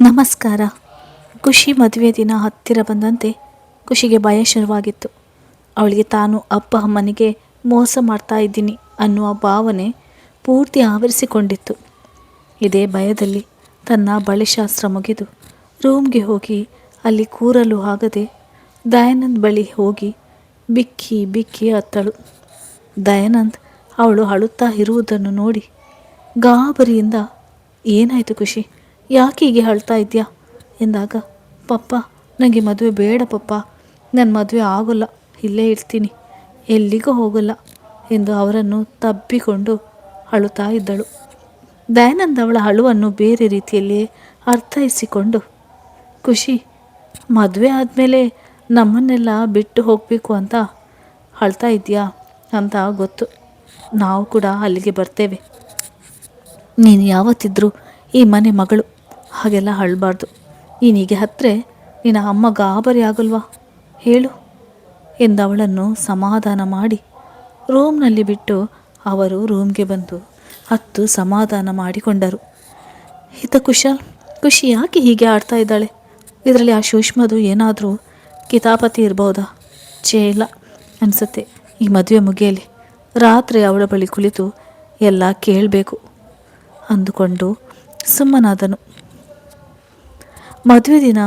ನಮಸ್ಕಾರ. ಖುಷಿ ಮದುವೆ ದಿನ ಹತ್ತಿರ ಬಂದಂತೆ ಖುಷಿಗೆ ಭಯ ಶುರುವಾಗಿತ್ತು. ಅವಳಿಗೆ ತಾನು ಅಪ್ಪ ಅಮ್ಮನಿಗೆ ಮೋಸ ಮಾಡ್ತಾ ಇದ್ದೀನಿ ಅನ್ನುವ ಭಾವನೆ ಪೂರ್ತಿ ಆವರಿಸಿಕೊಂಡಿತ್ತು. ಇದೇ ಭಯದಲ್ಲಿ ತನ್ನ ಬಳೆಶಾಸ್ತ್ರ ಮುಗಿದು ರೂಮ್ಗೆ ಹೋಗಿ ಅಲ್ಲಿ ಕೂರಲು ಆಗದೆ ದಯಾನಂದ್ ಬಳಿ ಹೋಗಿ ಬಿಕ್ಕಿ ಬಿಕ್ಕಿ ಅತ್ತಳು ದಯಾನಂದ್ ಅವಳು ಅಳುತ್ತಾ ಇರುವುದನ್ನು ನೋಡಿ ಗಾಬರಿಯಿಂದ ಏನಾಯಿತು ಖುಷಿ? ಯಾಕೆ ಹೀಗೆ ಅಳ್ತಾ ಇದೆಯಾ ಎಂದಾಗ, ಪಪ್ಪ ನನಗೆ ಮದುವೆ ಬೇಡ ಪಪ್ಪ. ನನ್ನ ಮದುವೆ ಆಗೋಲ್ಲ, ಇಲ್ಲೇ ಇರ್ತೀನಿ. ಎಲ್ಲಿಗೂ ಹೋಗಲ್ಲ ಎಂದು ಅವರನ್ನು ತಬ್ಬಿಕೊಂಡು ಅಳುತ್ತಾ ಇದ್ದಳು. ದಯಾನಂದ್ ಅವಳ ಅಳುವನ್ನು ಬೇರೆ ರೀತಿಯಲ್ಲಿ ಅರ್ಥೈಸಿಕೊಂಡು, ಖುಷಿ, ಮದುವೆ ಆದಮೇಲೆ ನಮ್ಮನ್ನೆಲ್ಲ ಬಿಟ್ಟು ಹೋಗಬೇಕು ಅಂತ ಅಳ್ತಾ ಇದೆಯಾ ಅಂತ ಗೊತ್ತು. ನಾವು ಕೂಡ ಅಲ್ಲಿಗೆ ಬರ್ತೇವೆ. ನೀನು ಯಾವತ್ತಿದ್ರೂ ಈ ಮನೆ ಮಗಳು ಹಾಗೆಲ್ಲ ಅಳಬಾರ್ದು. ನೀನೀಗೆ ಹತ್ತರೆ ನಿನ್ನ ಅಮ್ಮ ಗಾಬರಿ ಆಗಲ್ವಾ? ಹೇಳು. ಎಂದವಳನ್ನು ಸಮಾಧಾನ ಮಾಡಿ ರೂಮ್ನಲ್ಲಿ ಬಿಟ್ಟು ಅವರು ರೂಮ್ಗೆ ಬಂದು ಹತ್ತು ಸಮಾಧಾನ ಮಾಡಿಕೊಂಡರು. ಹಿತ ಕುಶಾಲ್, ಖುಷಿ ಯಾಕೆ ಹೀಗೆ ಆಡ್ತಾ ಇದ್ದಾಳೆ? ಇದರಲ್ಲಿ ಆ ಸೂಕ್ಷ್ಮದು ಏನಾದರೂ ಕಿತಾಪತಿ ಇರ್ಬೋದಾ? ಚೇಲ ಅನಿಸುತ್ತೆ ಈ ಮದುವೆ ಮುಗಿಯಲಿ. ರಾತ್ರಿ ಅವಳ ಬಳಿ ಕುಳಿತು ಎಲ್ಲ ಕೇಳಬೇಕು ಅಂದುಕೊಂಡು ಸುಮ್ಮನಾದನು. ಮದುವೆ ದಿನ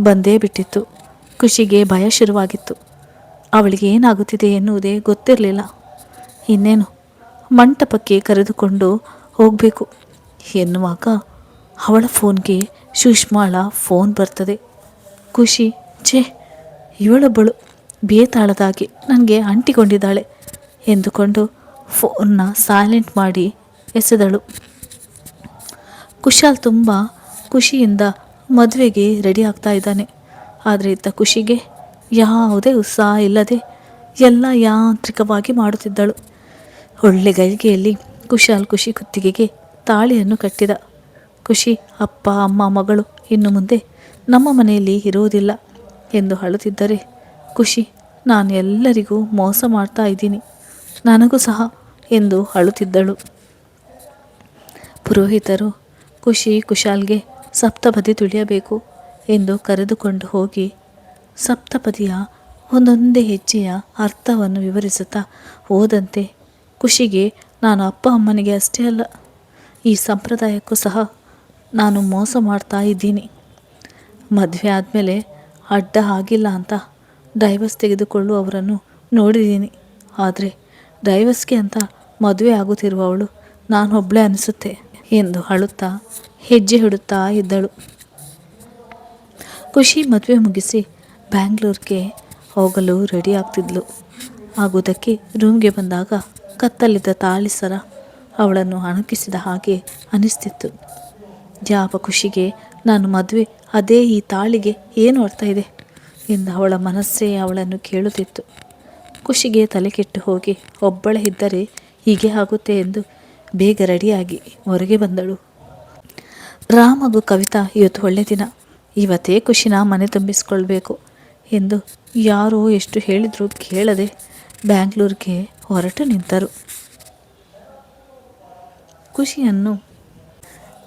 ಬಂದೇ ಬಿಟ್ಟಿತ್ತು. ಖುಷಿಗೆ ಭಯ ಶುರುವಾಗಿತ್ತು. ಅವಳಿಗೆ ಏನಾಗುತ್ತಿದೆ ಎನ್ನುವುದೇ ಗೊತ್ತಿರಲಿಲ್ಲ. ಇನ್ನೇನು? ಮಂಟಪಕ್ಕೆ ಕರೆದುಕೊಂಡು ಹೋಗಬೇಕು. ಎನ್ನುವಾಗ ಅವಳ ಫೋನ್ಗೆ ಸುಷ್ಮಾಳ ಫೋನ್ ಬರ್ತದೆ. ಖುಷಿ, ಛೇ, ಇವಳೊಬ್ಬಳು ಬೇತಾಳದಾಗಿ ನನಗೆ ಅಂಟಿಕೊಂಡಿದ್ದಾಳೆ ಎಂದುಕೊಂಡು ಫೋನ್ನ ಸೈಲೆಂಟ್ ಮಾಡಿ ಎಸೆದಳು. ಕುಶಾಲ್ ತುಂಬ ಖುಷಿಯಿಂದ ಮದುವೆಗೆ ರೆಡಿ ಆಗ್ತಾ ಇದ್ದಾನೆ. ಆದರೆ ಇದ್ದ ಖುಷಿಗೆ ಯಾವುದೇ ಉತ್ಸಾಹ ಇಲ್ಲದೆ ಎಲ್ಲ ಯಾಂತ್ರಿಕವಾಗಿ ಮಾಡುತ್ತಿದ್ದಳು. ಒಳ್ಳೆ ಗೈಗೆಯಲ್ಲಿ ಕುಶಾಲ್ ಖುಷಿ ಕುತ್ತಿಗೆಗೆ ತಾಳಿಯನ್ನು ಕಟ್ಟಿದ. ಖುಷಿ, ಅಪ್ಪ, ಅಮ್ಮ, ಮಗಳು ಇನ್ನು ಮುಂದೆ ನಮ್ಮ ಮನೆಯಲ್ಲಿ ಇರುವುದಿಲ್ಲ ಎಂದು ಅಳುತ್ತಿದ್ದರೆ, ಖುಷಿ, ನಾನು ಎಲ್ಲರಿಗೂ ಮೋಸ ಮಾಡ್ತಾ ಇದ್ದೀನಿ. ನನಗೂ ಸಹ, ಎಂದು ಅಳುತ್ತಿದ್ದಳು. ಪುರೋಹಿತರು ಖುಷಿ ಕುಶಾಲ್ಗೆ ಸಪ್ತಪದಿ ತುಳಿಯಬೇಕು ಎಂದು ಕರೆದುಕೊಂಡು ಹೋಗಿ ಸಪ್ತಪದಿಯ ಒಂದೊಂದೇ ಹೆಜ್ಜೆಯ ಅರ್ಥವನ್ನು ವಿವರಿಸುತ್ತಾ ಹೋದಂತೆ ಖುಷಿಗೆ ನಾನು ಅಪ್ಪ ಅಮ್ಮನಿಗೆ ಅಷ್ಟೇ ಅಲ್ಲ, ಈ ಸಂಪ್ರದಾಯಕ್ಕೂ ಸಹ ನಾನು ಮೋಸ ಮಾಡ್ತಾ ಇದ್ದೀನಿ. ಮದುವೆ ಆದಮೇಲೆ ಅಡ್ಡ ಆಗಿಲ್ಲ ಅಂತ ಡೈವರ್ಸ್ ತೆಗೆದುಕೊಳ್ಳುವವರನ್ನು ನೋಡಿದ್ದೀನಿ. ಆದರೆ ಡೈವರ್ಸ್ಗೆ ಅಂತ ಮದುವೆ ಆಗುತ್ತಿರುವವಳು ನಾನೊಬ್ಬಳೇ ಅನಿಸುತ್ತೆ ಎಂದು ಅಳುತ್ತಾ ಹೆಜ್ಜೆ ಹಿಡುತ್ತಾ ಇದ್ದಳು. ಖುಷಿ ಮದುವೆ ಮುಗಿಸಿ ಬ್ಯಾಂಗ್ಳೂರ್ಗೆ ಹೋಗಲು ರೆಡಿ ಆಗ್ತಿದ್ಲು. ಆಗುವುದಕ್ಕೆ ರೂಮ್ಗೆ ಬಂದಾಗ ಕತ್ತಲಿದ್ದ ತಾಳಿಸರ ಅವಳನ್ನು ಅಣಕಿಸಿದ ಹಾಗೆ ಅನಿಸ್ತಿತ್ತು. ಯಾವ ಖುಷಿಗೆ ನಾನು ಮದುವೆ ಅದೇ ಈ ತಾಳಿಗೆ ಏನು ಅರ್ಥ ಇದೆ ಎಂದು ಅವಳ ಮನಸ್ಸೇ ಅವಳನ್ನು ಕೇಳುತ್ತಿತ್ತು. ಖುಷಿಗೆ ತಲೆ ಕೆಟ್ಟು ಹೋಗಿ ಒಬ್ಬಳೇ ಇದ್ದರೆ ಹೀಗೆ ಆಗುತ್ತೆ ಎಂದು ಬೇಗ ರೆಡಿಯಾಗಿ ಹೊರಗೆ ಬಂದಳು. ರಾಮ್ ಹಾಗೂ ಕವಿತಾ ಇವತ್ತು ಒಳ್ಳೆ ದಿನ. ಇವತ್ತೇ ಖುಷಿನ ಮನೆ ತುಂಬಿಸ್ಕೊಳ್ಬೇಕು ಎಂದು ಯಾರು ಎಷ್ಟು ಹೇಳಿದರೂ ಕೇಳದೆ ಬ್ಯಾಂಗ್ಳೂರಿಗೆ ಹೊರಟು ನಿಂತರು. ಖುಷಿಯನ್ನು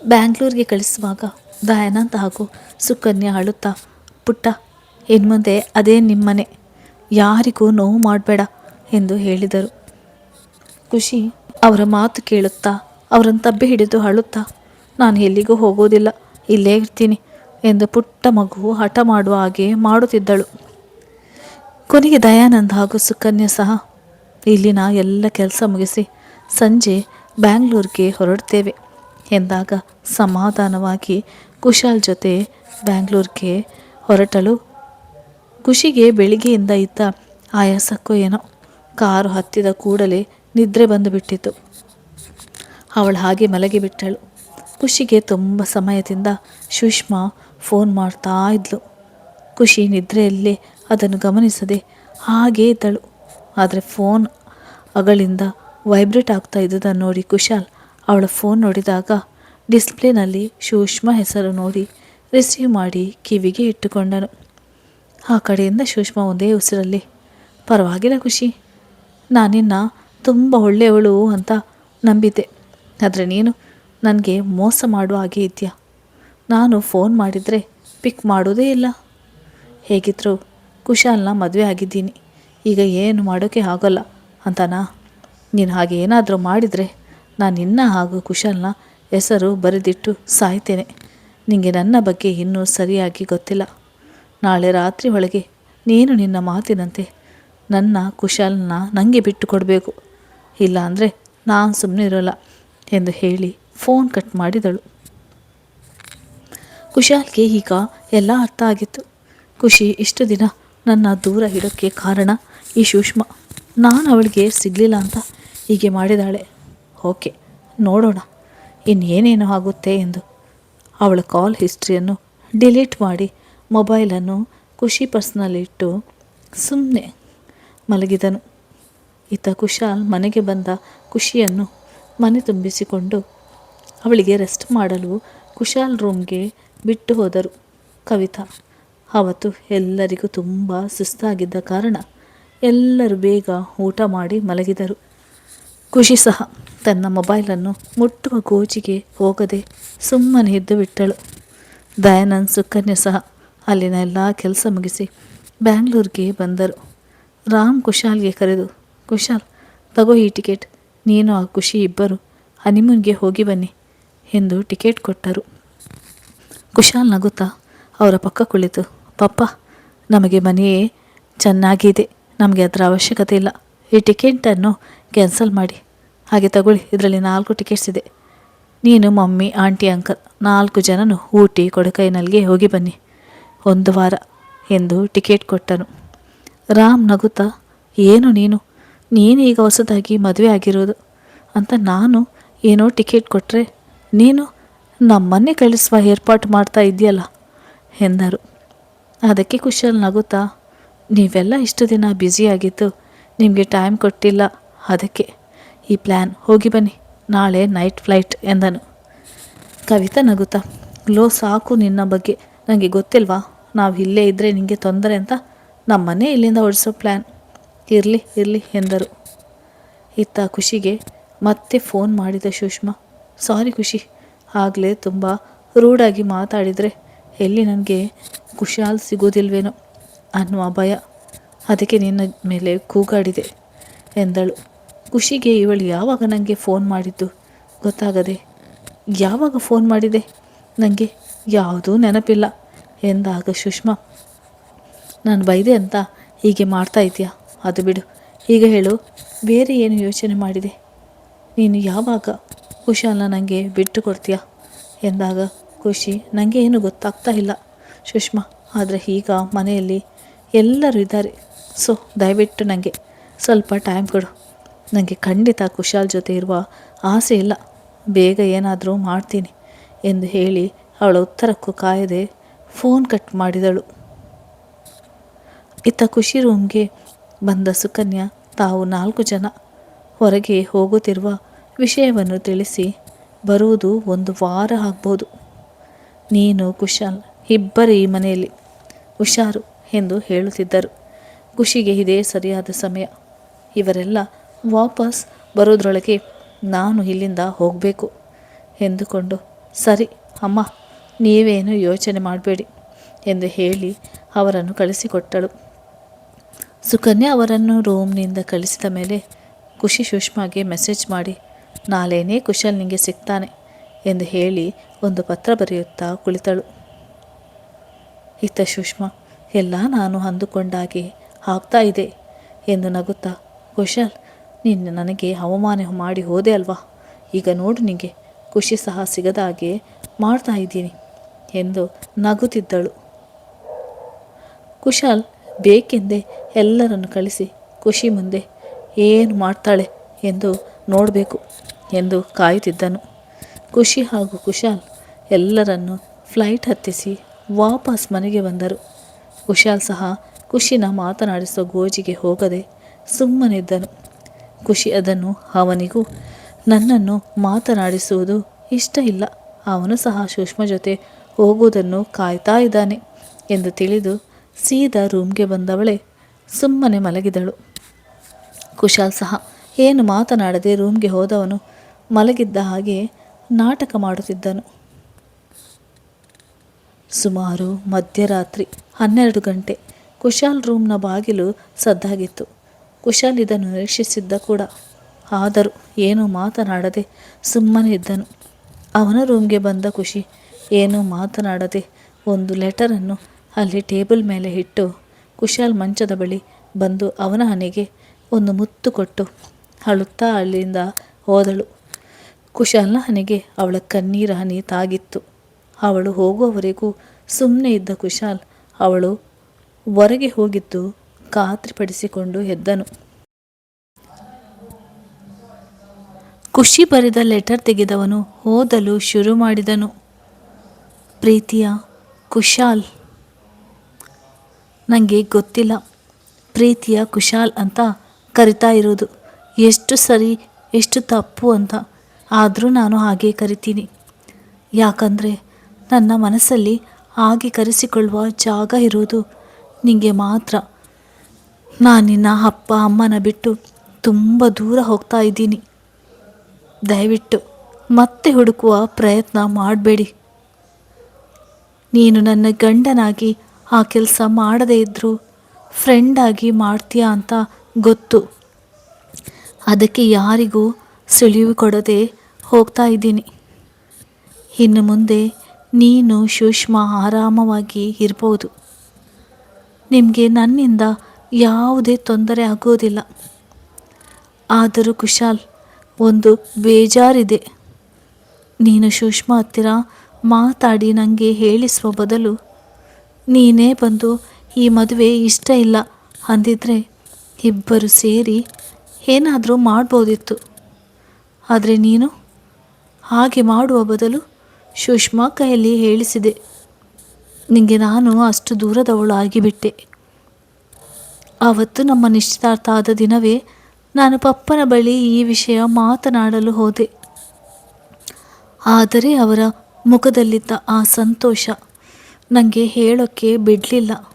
ಬ್ಯಾಂಗ್ಳೂರಿಗೆ ಕಳಿಸುವಾಗ ದಯಾನಂದ ಹಾಗೂ ಸುಕನ್ಯಾ ಅಳುತ್ತಾ, ಪುಟ್ಟ, ಇನ್ಮುಂದೆ ಅದೇ ನಿಮ್ಮನೆ, ಯಾರಿಗೂ ನೋವು ಮಾಡಬೇಡ ಎಂದು ಹೇಳಿದರು. ಖುಷಿ ಅವರ ಮಾತು ಕೇಳುತ್ತಾ, ಅವರನ್ನು ತಬ್ಬಿ ಹಿಡಿದು ಅಳುತ್ತಾ ನಾನು ಎಲ್ಲಿಗೂ ಹೋಗೋದಿಲ್ಲ. ಇಲ್ಲೇ ಇರ್ತೀನಿ ಎಂದು ಪುಟ್ಟ ಮಗು ಹಠ ಮಾಡುವ ಹಾಗೆ ಮಾಡುತ್ತಿದ್ದಳು. ಕೊನೆಗೆ ದಯಾನಂದ ಹಾಗೂ ಸುಕನ್ಯಾ ಸಹ ಇಲ್ಲಿನ ಎಲ್ಲ ಕೆಲಸ ಮುಗಿಸಿ ಸಂಜೆ ಬ್ಯಾಂಗ್ಳೂರಿಗೆ ಹೊರಡ್ತೇವೆ ಎಂದಾಗ ಸಮಾಧಾನವಾಗಿ ಕುಶಾಲ್ ಜೊತೆ ಬ್ಯಾಂಗ್ಳೂರಿಗೆ ಹೊರಟಳು. ಖುಷಿಗೆ ಬೆಳಿಗ್ಗೆಯಿಂದ ಇದ್ದ ಆಯಾಸಕ್ಕೂ ಏನೋ ಕಾರು ಹತ್ತಿದ ಕೂಡಲೇ ನಿದ್ರೆ ಬಂದು ಬಿಟ್ಟಿತು ಅವಳು ಹಾಗೆ ಮಲಗಿಬಿಟ್ಟಳು. ಖುಷಿಗೆ ತುಂಬ ಸಮಯದಿಂದ ಸುಷ್ಮಾ ಫೋನ್ ಮಾಡ್ತಾ ಇದ್ಲು. ಖುಷಿ ನಿದ್ರೆಯಲ್ಲಿ ಅದನ್ನು ಗಮನಿಸದೆ ಹಾಗೇ ಇದ್ದಳು. ಆದರೆ ಫೋನ್ ಅಗಳಿಂದ ವೈಬ್ರೇಟ್ ಆಗ್ತಾ ಇದ್ದುದನ್ನು ನೋಡಿ ಕುಶಾಲ್ ಅವಳ ಫೋನ್ ನೋಡಿದಾಗ ಡಿಸ್ಪ್ಲೇನಲ್ಲಿ ಸೂಕ್ಷ್ಮ ಹೆಸರು ನೋಡಿ ರಿಸೀವ್ ಮಾಡಿ ಕಿವಿಗೆ ಇಟ್ಟುಕೊಂಡನು. ಆ ಕಡೆಯಿಂದ ಸೂಕ್ಷ್ಮ ಒಂದೇ ಉಸಿರಲ್ಲಿ, ಪರವಾಗಿಲ್ಲ ಖುಷಿ, ನಾನಿನ್ನ ತುಂಬ ಒಳ್ಳೆಯವಳು ಅಂತ ನಂಬಿದ್ದೆ. ಆದರೆ ನೀನು ನನಗೆ ಮೋಸ ಮಾಡುವ ಹಾಗೆ ಇದೆಯಾ? ನಾನು ಫೋನ್ ಮಾಡಿದರೆ ಪಿಕ್ ಮಾಡೋದೇ ಇಲ್ಲ. ಹೇಗಿದ್ರು ಕುಶಾಲ್ನ ಮದುವೆ ಆಗಿದ್ದೀನಿ. ಈಗ ಏನು ಮಾಡೋಕ್ಕೆ ಆಗೋಲ್ಲ ಅಂತನಾ? ನೀನು ಹಾಗೆ ಏನಾದರೂ ಮಾಡಿದರೆ ನಾನು ಇನ್ನ ಹಾಗೂ ಕುಶಾಲ್ನ ಹೆಸರು ಬರೆದಿಟ್ಟು ಸಾಯ್ತೇನೆ. ನಿನಗೆ ನನ್ನ ಬಗ್ಗೆ ಇನ್ನೂ ಸರಿಯಾಗಿ ಗೊತ್ತಿಲ್ಲ. ನಾಳೆ ರಾತ್ರಿ ಒಳಗೆ ನೀನು ನಿನ್ನ ಮಾತಿನಂತೆ ನನ್ನ ಕುಶಾಲ್ನ ನನಗೆ ಬಿಟ್ಟು ಕೊಡಬೇಕು. ಇಲ್ಲ ಅಂದರೆ ನಾನು ಸುಮ್ಮನೆ ಇರೋಲ್ಲ ಎಂದು ಹೇಳಿ ಫೋನ್ ಕಟ್ ಮಾಡಿದಳು. ಕುಶಾಲ್ಗೆ ಈಗ ಎಲ್ಲ ಅರ್ಥ ಆಗಿತ್ತು. ಖುಷಿ, ಇಷ್ಟು ದಿನ ನನ್ನ ದೂರ ಇಡೋಕ್ಕೆ ಕಾರಣ ಈ ಸೂಕ್ಷ್ಮ. ನಾನು ಅವಳಿಗೆ ಸಿಗಲಿಲ್ಲ ಅಂತ ಹೀಗೆ ಮಾಡಿದಾಳೆ. ಓಕೆ, ನೋಡೋಣ. ಇನ್ನೇನೇನು ಆಗುತ್ತೆ ಎಂದು. ಅವಳ ಕಾಲ್ ಹಿಸ್ಟ್ರಿಯನ್ನು ಡಿಲೀಟ್ ಮಾಡಿ ಮೊಬೈಲನ್ನು ಖುಷಿ ಪರ್ಸ್ನಲ್ಲಿಟ್ಟು ಸುಮ್ಮನೆ ಮಲಗಿದನು. ಇತ್ತ ಕುಶಾಲ್ ಮನೆಗೆ ಬಂದ ಖುಷಿಯನ್ನು ಮನೆ ತುಂಬಿಸಿಕೊಂಡು ಅವಳಿಗೆ ರೆಸ್ಟ್ ಮಾಡಲು ಕುಶಾಲ್ ರೂಮ್ಗೆ ಬಿಟ್ಟು ಹೋದರು. ಕವಿತಾ, ಅವತ್ತು ಎಲ್ಲರಿಗೂ ತುಂಬ ಸುಸ್ತಾಗಿದ್ದ ಕಾರಣ ಎಲ್ಲರೂ ಬೇಗ ಊಟ ಮಾಡಿ ಮಲಗಿದರು. ಖುಷಿ ಸಹ, ತನ್ನ ಮೊಬೈಲನ್ನು ಮುಟ್ಟುವ ಗೋಜಿಗೆ ಹೋಗದೆ ಸುಮ್ಮನೆ ಎದ್ದು ಬಿಟ್ಟಳು. ದಯಾನಂದ್, ಸುಕನ್ಯೆ ಸಹ ಅಲ್ಲಿನ ಎಲ್ಲ ಕೆಲಸ ಮುಗಿಸಿ ಬ್ಯಾಂಗ್ಳೂರಿಗೆ ಬಂದರು. ರಾಮ್ ಕುಶಾಲ್ಗೆ ಕರೆದು, ಕುಶಾಲ್, ತಗೋ ಈ ಟಿಕೆಟ್ ನೀನು ಆ ಖುಷಿ ಇಬ್ಬರು ಹನಿಮೂನ್ಗೆ ಹೋಗಿ ಬನ್ನಿ. ಎಂದು ಟಿಕೆಟ್ ಕೊಟ್ಟರು. ಕುಶಾಲ್ ನಗುತ್ತಾ ಅವರ ಪಕ್ಕ ಕುಳಿತು, ಪಪ್ಪ, ನಮಗೆ ಮನೆಯೇ ಚೆನ್ನಾಗಿದೆ, ನಮಗೆ ಅದರ ಅವಶ್ಯಕತೆ ಇಲ್ಲ. ಈ ಟಿಕೆಟನ್ನು ಕ್ಯಾನ್ಸಲ್ ಮಾಡಿ. ಹಾಗೆ ತಗೊಳ್ಳಿ, ಇದರಲ್ಲಿ ನಾಲ್ಕು ಟಿಕೆಟ್ಸ್ ಇದೆ. ನೀನು, ಮಮ್ಮಿ, ಆಂಟಿ, ಅಂಕಲ್, ನಾಲ್ಕು ಜನನು ಊಟಿ ಕೊಡಕೈನಲ್ಲಿಗೆ ಹೋಗಿ ಬನ್ನಿ. ಒಂದು ವಾರ, ಎಂದು ಟಿಕೆಟ್ ಕೊಟ್ಟನು. ರಾಮ್ ನಗುತ್ತಾ, ಏನು ನೀನು? ನೀನು ಈಗ ಹೊಸದಾಗಿ ಮದುವೆ ಆಗಿರೋದು. ಅಂತ ನಾನು ಏನೋ ಟಿಕೆಟ್ ಕೊಟ್ಟರೆ ನೀನು ನಮ್ಮನ್ನೇ ಕಳಿಸುವ ಏರ್ಪಾಟು ಮಾಡ್ತಾ ಇದೆಯಲ್ಲ ಎಂದರು. ಅದಕ್ಕೆ ಖುಷಿಯಲ್ಲಿ ನಗುತ್ತಾ, ನೀವೆಲ್ಲ ಇಷ್ಟು ದಿನ ಬ್ಯುಸಿಯಾಗಿದ್ದು ನಿಮಗೆ ಟೈಮ್ ಕೊಟ್ಟಿಲ್ಲ, ಅದಕ್ಕೆ ಈ ಪ್ಲ್ಯಾನ್ ಹೋಗಿ ಬನ್ನಿ, ನಾಳೆ ನೈಟ್ ಫ್ಲೈಟ್ ಎಂದನು. ಕವಿತಾ ನಗುತ್ತಾ, ಲೋ ಸಾಕು ನಿನ್ನ ಬಗ್ಗೆ ನನಗೆ ಗೊತ್ತಿಲ್ವಾ, ನಾವು ಇಲ್ಲೇ ಇದ್ದರೆ ನಿಮಗೆ ತೊಂದರೆ ಅಂತ, ನಮ್ಮನ್ನೇ ಇಲ್ಲಿಂದ ಓಡಿಸೋ ಪ್ಲ್ಯಾನ್ ಇರಲಿ ಇರಲಿ ಎಂದರು. ಇತ್ತ ಖುಷಿಗೆ ಮತ್ತೆ ಫೋನ್ ಮಾಡಿದ ಸುಷ್ಮಾ ಸಾರಿ ಖುಷಿ. ಆಗಲೇ ತುಂಬ ರೂಡಾಗಿ ಮಾತಾಡಿದರೆ ಎಲ್ಲಿ ನನಗೆ ಖುಷಿಯಾಲ್ ಸಿಗೋದಿಲ್ವೇನೋ ಅನ್ನುವ ಭಯ. ಅದಕ್ಕೆ ನಿನ್ನ ಮೇಲೆ ಕೂಗಾಡಿದೆ ಎಂದಳು. ಖುಷಿಗೆ ಇವಳು ಯಾವಾಗ ನನಗೆ ಫೋನ್ ಮಾಡಿದ್ದು? ಗೊತ್ತಾಗದೆ. ಯಾವಾಗ ಫೋನ್ ಮಾಡಿದೆ? ನನಗೆ ಯಾವುದೂ ನೆನಪಿಲ್ಲ ಎಂದಾಗ ಸುಷ್ಮಾ. ನಾನು ಬೈದೆ ಅಂತ ಹೀಗೆ ಮಾಡ್ತಾ ಇದೆಯಾ ಅದು ಬಿಡು. ಈಗ ಹೇಳು. ಬೇರೆ ಏನು ಯೋಚನೆ ಮಾಡಿದೆ? ನೀನು ಯಾವಾಗ ಕುಶಾಲ್ನ ನನಗೆ ಬಿಟ್ಟು ಕೊಡ್ತೀಯಾ ಎಂದಾಗ ಖುಷಿ. ನನಗೆ ಏನು ಗೊತ್ತಾಗ್ತಾ ಇಲ್ಲ ಸುಷ್ಮಾ. ಆದರೆ ಈಗ ಮನೆಯಲ್ಲಿ ಎಲ್ಲರೂ ಇದ್ದಾರೆ. ಸೊ, ದಯವಿಟ್ಟು ನನಗೆ ಸ್ವಲ್ಪ ಟೈಮ್ ಕೊಡು. ನನಗೆ ಖಂಡಿತ ಕುಶಾಲ್ ಜೊತೆ ಇರುವ ಆಸೆ ಇಲ್ಲ. ಬೇಗ ಏನಾದರೂ ಮಾಡ್ತೀನಿ ಎಂದು ಹೇಳಿ ಅವಳ ಉತ್ತರಕ್ಕೂ ಕಾಯದೆ ಫೋನ್ ಕಟ್ ಮಾಡಿದಳು. ಇತ್ತ ಖುಷಿ ರೂಮ್ಗೆ ಬಂದ ಸುಕನ್ಯಾ ತಾವು ನಾಲ್ಕು ಜನ ಹೊರಗೆ ಹೋಗುತ್ತಿರುವ ವಿಷಯವನ್ನು ತಿಳಿಸಿ ಬರುವುದು ಒಂದು ವಾರ ಆಗ್ಬೋದು. ನೀನು ಕುಶಾಲ್, ಇಬ್ಬರು ಈ ಮನೆಯಲ್ಲಿ ಹುಷಾರು ಎಂದು ಹೇಳುತ್ತಿದ್ದರು. ಖುಷಿಗೆ ಇದೇ ಸರಿಯಾದ ಸಮಯ. ಇವರೆಲ್ಲ ವಾಪಸ್ ಬರೋದ್ರೊಳಗೆ ನಾನು ಇಲ್ಲಿಂದ ಹೋಗಬೇಕು ಎಂದುಕೊಂಡು, ಸರಿ ಅಮ್ಮ, ನೀವೇನು ಯೋಚನೆ ಮಾಡಬೇಡಿ ಎಂದು ಹೇಳಿ ಅವರನ್ನು ಕಳಿಸಿಕೊಟ್ಟಳು. ಸುಕನ್ಯಾ ಅವರನ್ನು ರೂಮ್ನಿಂದ ಕಳಿಸಿದ ಮೇಲೆ ಖುಷಿ ಸುಷ್ಮಾಗೆ ಮೆಸೇಜ್ ಮಾಡಿ ನಾಳೆನೇ ಕುಶಲ್ ನಿಂಗೆ ಸಿಗ್ತಾನೆ ಎಂದು ಹೇಳಿ ಒಂದು ಪತ್ರ ಬರೆಯುತ್ತಾ ಕುಳಿತಳು. ಇತ್ತ ಸುಷ್ಮಾ, ಎಲ್ಲ ನಾನು ಅಂದುಕೊಂಡಾಗೆ ಆಗ್ತಾ ಇದೆ ಎಂದು ನಗುತ್ತಾ, ಕುಶಲ್ ನೀನು ನನಗೆ ಅವಮಾನ ಮಾಡಿ ಹೋದೆ ಅಲ್ವಾ? ಈಗ ನೋಡು ನಿಮಗೆ ಖುಷಿ ಸಹ ಸಿಗದ ಹಾಗೆ ಮಾಡ್ತಾ ಇದ್ದೀನಿ ಎಂದು ನಗುತ್ತಿದ್ದಳು. ಕುಶಾಲ್, ಬೇಕೆಂದೇ ಎಲ್ಲರನ್ನು ಕಳಿಸಿ, ಖುಷಿ ಮುಂದೆ, ಏನು ಮಾಡ್ತಾಳೆ ಎಂದು ನೋಡಬೇಕು. ಎಂದು ಕಾಯುತ್ತಿದ್ದನು. ಖುಷಿ ಹಾಗೂ ಕುಶಾಲ್ ಎಲ್ಲರನ್ನು ಫ್ಲೈಟ್ ಹತ್ತಿಸಿ ವಾಪಸ್ ಮನೆಗೆ ಬಂದರು. ಕುಶಾಲ್ ಸಹ ಖುಷಿನ ಮಾತನಾಡಿಸುವ ಗೋಜಿಗೆ ಹೋಗದೆ ಸುಮ್ಮನಿದ್ದನು. ಖುಷಿ ಅದನ್ನು ಅವನಿಗೂ, ನನ್ನನ್ನು ಮಾತನಾಡಿಸುವುದು ಇಷ್ಟ ಇಲ್ಲ. ಅವನು ಸಹ ಸೂಕ್ಷ್ಮ ಜೊತೆ ಹೋಗುವುದನ್ನು ಕಾಯ್ತಾ ಇದ್ದಾನೆ ಎಂದು ತಿಳಿದು ಸೀದಾ ರೂಮ್ಗೆ ಬಂದವಳೆ ಸುಮ್ಮನೆ ಮಲಗಿದಳು. ಕುಶಾಲ್ ಸಹ ಏನು ಮಾತನಾಡದೆ ರೂಮ್ಗೆ ಹೋದವನು ಮಲಗಿದ್ದ ಹಾಗೆ ನಾಟಕ ಮಾಡುತ್ತಿದ್ದನು. ಸುಮಾರು ಮಧ್ಯರಾತ್ರಿ ಹನ್ನೆರಡು ಗಂಟೆ. ಕುಶಾಲ್ ರೂಮ್ನ ಬಾಗಿಲು ಸದ್ದಾಗಿತ್ತು. ಕುಶಾಲ್ ಇದನ್ನು ನಿರೀಕ್ಷಿಸಿದ್ದ ಕೂಡ. ಆದರೂ ಏನೂ ಮಾತನಾಡದೆ ಸುಮ್ಮನೆ ಇದ್ದನು. ಅವನ ರೂಮ್ಗೆ ಬಂದ ಖುಷಿ, ಏನೂ ಮಾತನಾಡದೆ ಒಂದು ಲೆಟರನ್ನು ಅಲ್ಲಿ ಟೇಬಲ್ ಮೇಲೆ ಇಟ್ಟು ಕುಶಾಲ್ ಮಂಚದ ಬಳಿ ಬಂದು ಅವನ ಹಣೆಗೆ ಒಂದು ಮುತ್ತು ಕೊಟ್ಟು ಅಳುತ್ತಾ ಅಲ್ಲಿಂದ ಹೋದಳು. ಕುಶಾಲ್ನ ಅವಳ ಕಣ್ಣೀರ ಹನಿ ತಾಗಿತ್ತು. ಅವಳು ಹೋಗುವವರೆಗೂ ಸುಮ್ಮನೆ ಇದ್ದ ಕುಶಾಲ್ ಅವಳು ಹೊರಗೆ ಹೋಗಿದ್ದು ಖಾತ್ರಿಪಡಿಸಿಕೊಂಡು ಎದ್ದನು. ಖುಷಿ ಬರೆದ ಲೆಟರ್ ತೆಗೆದವನು ಓದಲು ಶುರು ಮಾಡಿದನು. ಪ್ರೀತಿಯ ಕುಶಾಲ್. ನನಗೆ ಗೊತ್ತಿಲ್ಲ ಪ್ರೀತಿಯ ಕುಶಾಲ್ ಅಂತ ಕರಿತಾ ಇರೋದು. ಎಷ್ಟು ಸರಿ, ಎಷ್ಟು ತಪ್ಪು ಅಂತ ಆದರೂ ನಾನು ಹಾಗೆ ಕರಿತೀನಿ. ಯಾಕಂದರೆ ನನ್ನ ಮನಸ್ಸಲ್ಲಿ ಹಾಗೆ ಕರೆಸಿಕೊಳ್ಳುವ ಜಾಗ ಇರೋದು ನಿಮಗೆ ಮಾತ್ರ. ನಾನು ನಿನ್ನ ಅಪ್ಪ, ಅಮ್ಮನ ಬಿಟ್ಟು ತುಂಬ ದೂರ ಹೋಗ್ತಾ ಇದ್ದೀನಿ. ದಯವಿಟ್ಟು ಮತ್ತೆ ಹುಡುಕುವ ಪ್ರಯತ್ನ ಮಾಡಬೇಡಿ. ನೀನು ನನ್ನ ಗಂಡನಾಗಿ ಆ ಕೆಲಸ ಮಾಡದೇ ಇದ್ದರೂ ಫ್ರೆಂಡಾಗಿ ಮಾಡ್ತೀಯಾ ಅಂತ ಗೊತ್ತು. ಅದಕ್ಕೆ ಯಾರಿಗೂ ಸುಳಿವು ಕೊಡದೆ ಹೋಗ್ತಾ ಇದ್ದೀನಿ. ಇನ್ನು ಮುಂದೆ ನೀನು ಸೂಕ್ಷ್ಮ ಆರಾಮವಾಗಿ ಇರ್ಬೋದು. ನಿಮಗೆ ನನ್ನಿಂದ ಯಾವುದೇ ತೊಂದರೆ ಆಗೋದಿಲ್ಲ. ಆದರೂ ಕುಶಾಲ್, ಒಂದು ಬೇಜಾರಿದೆ. ನೀನು ಸೂಕ್ಷ್ಮ ಹತ್ತಿರ ಮಾತಾಡಿ ನನಗೆ ಹೇಳಿಸುವ ಬದಲು ನೀನೇ ಬಂದು ಈ ಮದುವೆ ಇಷ್ಟ ಇಲ್ಲ ಅಂದಿದ್ರೆ ಇಬ್ಬರು ಸೇರಿ ಏನಾದರೂ ಮಾಡ್ಬೋದಿತ್ತು. ಆದರೆ ನೀನು? ಹಾಗೆ ಮಾಡುವ ಬದಲು ಸುಷ್ಮಾ ಕೈಯಲ್ಲಿ ಹೇಳಿಸಿದೆ. ನಿಮಗೆ ನಾನು ಅಷ್ಟು ದೂರದವಳು ಆಗಿಬಿಟ್ಟೆ. ಆವತ್ತು ನಮ್ಮ ನಿಶ್ಚಿತಾರ್ಥ ಆದ ದಿನವೇ ನಾನು ಪಪ್ಪನ ಬಳಿ ಈ ವಿಷಯ ಮಾತನಾಡಲು ಹೋದೆ. ಆದರೆ ಅವರ ಮುಖದಲ್ಲಿದ್ದ ಆ ಸಂತೋಷ ನನಗೆ ಹೇಳೋಕ್ಕೆ ಬಿಡಲಿಲ್ಲ.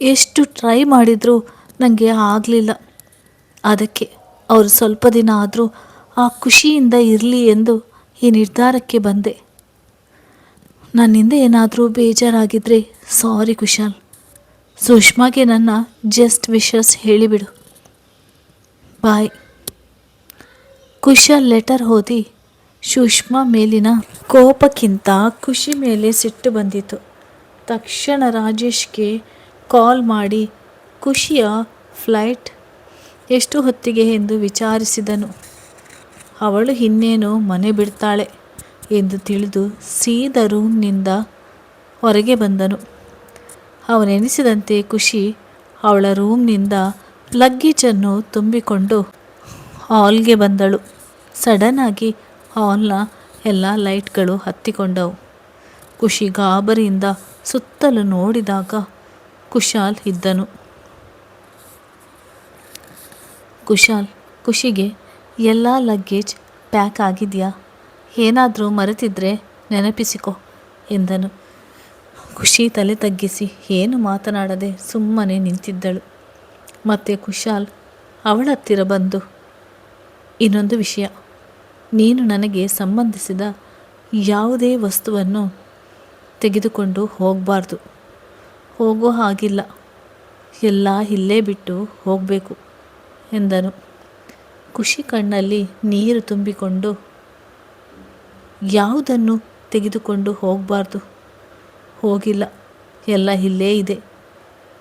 ಎಷ್ಟು ಟ್ರೈ ಮಾಡಿದರೂ ನನಗೆ ಆಗಲಿಲ್ಲ. ಅದಕ್ಕೆ ಅವರು ಸ್ವಲ್ಪ ದಿನ ಆದರೂ ಆ ಖುಷಿಯಿಂದ ಇರಲಿ ಎಂದು ಈ ನಿರ್ಧಾರಕ್ಕೆ ಬಂದೆ. ನನ್ನಿಂದ ಏನಾದರೂ ಬೇಜಾರಾಗಿದ್ದರೆ ಸಾರಿ ಕುಶಾಲ್. ಸುಷ್ಮಾಗೆ ನನ್ನ ಜಸ್ಟ್ ವಿಶಸ್ ಹೇಳಿಬಿಡು. ಬಾಯ್. ಕುಶಾಲ್ ಲೆಟರ್ ಓದಿ ಸುಷ್ಮಾ ಮೇಲಿನ ಕೋಪಕ್ಕಿಂತ ಖುಷಿ ಮೇಲೆ ಸಿಟ್ಟು ಬಂದಿತು ತಕ್ಷಣ ರಾಜೇಶ್ಗೆ ಕಾಲ್ ಮಾಡಿ, ಖುಷಿಯ, ಫ್ಲೈಟ್? ಎಷ್ಟು ಹೊತ್ತಿಗೆ? ಎಂದು ವಿಚಾರಿಸಿದನು. ಅವಳು ಇನ್ನೇನು ಮನೆ ಬಿಡ್ತಾಳೆ ಎಂದು ತಿಳಿದು ಸೀದ ರೂಮ್ನಿಂದ ಹೊರಗೆ ಬಂದನು. ಅವನೆನಿಸಿದಂತೆ ಖುಷಿ ಅವಳ ರೂಮ್ನಿಂದ ಲಗ್ಗೇಜನ್ನು ತುಂಬಿಕೊಂಡು ಹಾಲ್ಗೆ ಬಂದಳು. ಸಡನ್ನಾಗಿ ಹಾಲ್ನ ಎಲ್ಲ ಲೈಟ್ಗಳು ಹತ್ತಿಕೊಂಡವು. ಖುಷಿ ಗಾಬರಿಯಿಂದ ಸುತ್ತಲೂ ನೋಡಿದಾಗ ಕುಶಾಲ್ ಇದ್ದನು. ಕುಶಾಲ್ ಖುಷಿಗೆ ಎಲ್ಲ ಲಗ್ಗೇಜ್ ಪ್ಯಾಕ್ ಆಗಿದೆಯಾ? ಏನಾದರೂ ಮರೆತಿದ್ರೆ ನೆನಪಿಸಿಕೊ, ಎಂದನು. ಖುಷಿ ತಲೆ ತಗ್ಗಿಸಿ ಏನು ಮಾತನಾಡದೆ ಸುಮ್ಮನೆ ನಿಂತಿದ್ದಳು. ಮತ್ತೆ ಕುಶಾಲ್ ಅವಳ ಹತ್ತಿರ ಬಂದು, ಇನ್ನೊಂದು ವಿಷಯ. ನೀನು ನನಗೆ ಸಂಬಂಧಿಸಿದ ಯಾವುದೇ ವಸ್ತುವನ್ನು ತೆಗೆದುಕೊಂಡು ಹೋಗಬಾರ್ದು. ಹೋಗೋ ಹಾಗಿಲ್ಲ. ಎಲ್ಲ ಇಲ್ಲೇ ಬಿಟ್ಟು ಹೋಗಬೇಕು, ಎಂದನು. ಖುಷಿ ಕಣ್ಣಲ್ಲಿ ನೀರು ತುಂಬಿಕೊಂಡು ಯಾವುದನ್ನು ತೆಗೆದುಕೊಂಡು ಹೋಗಬಾರ್ದು? ಹೋಗಿಲ್ಲ. ಎಲ್ಲ ಇಲ್ಲೇ ಇದೆ.